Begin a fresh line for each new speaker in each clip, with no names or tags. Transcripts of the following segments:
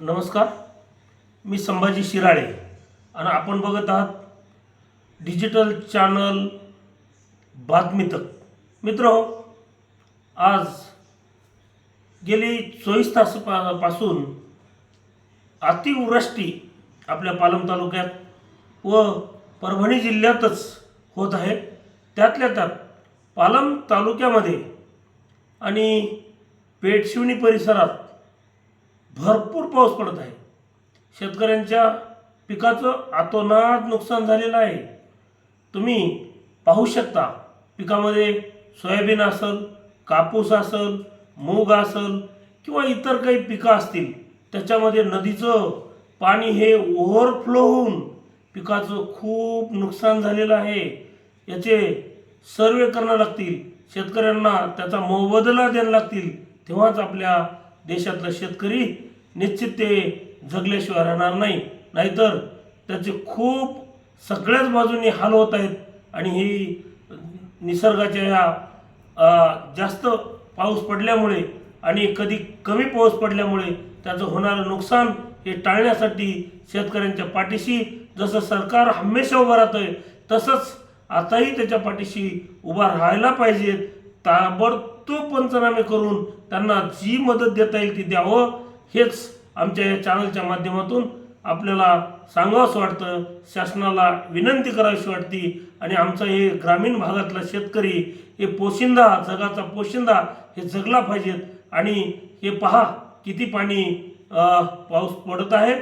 नमस्कार. मी संभाजी शिराळे आणि आपण बघत आहात डिजिटल चॅनल बातमीतक. मित्र आज गेली चोवीस तासापासून पासून अतिवृष्टी आपल्या पालम तालुक्यात व परभणी जिल्ह्यातच होत आहे. त्यातल्या त्यात पालम तालुक्यामध्ये आणि पेठशिवणी परिसरात भरपूर पाऊस पडत आहे. शेतकऱ्यांच्या पिकाचं आतोनात नुकसान झालेलं आहे. तुम्ही पाहू शकता पिकामध्ये सोयाबीन असेल कापूस असेल मूग असेल किंवा इतर काही पिकं असतील त्याच्यामध्ये नदीचं पाणी हे ओव्हरफ्लो होऊन पिकाचं खूप नुकसान झालेलं आहे. याचे सर्वे करणं लागतील शेतकऱ्यांना त्याचा मोबदला द्यायला लागतील तेव्हाच आपल्या देशातला शेतकरी निश्चित ते जगल्याशिवाय राहणार नाही. नाहीतर त्याचे खूप सगळ्याच बाजूनी हाल होत आहेत आणि ही निसर्गाच्या या जास्त पाऊस पडल्यामुळे आणि कधी कमी पाऊस पडल्यामुळे त्याचं होणारं नुकसान हे टाळण्यासाठी शेतकऱ्यांच्या पाठीशी जसं सरकार हमेशा उभं राहतं आहे तसंच आताही त्याच्या पाठीशी उभा राहायला पाहिजेत. ताबडतोब पंचनामे करून त्यांना जी मदत देता येईल ती द्यावं. हेच आमच्या या चॅनलच्या माध्यमातून आपल्याला सांगावंसं वाटतं. शासनाला विनंती करावीशी वाटते. आणि आमचा हे ग्रामीण भागातला शेतकरी हे पोशिंदा जगाचा पोशिंदा हे जगला पाहिजेत. आणि हे पहा किती पाणी पाऊस पडत आहे.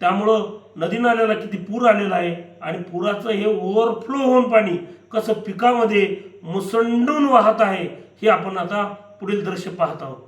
त्यामुळं नदी नाल्याला किती पूर आलेला आहे. आणि पुराचं हे ओव्हरफ्लो होऊन पाणी कसं पिकामध्ये मुसंडून वाहत आहे हे आपण आता पुढील दृश्य पाहत आहोत.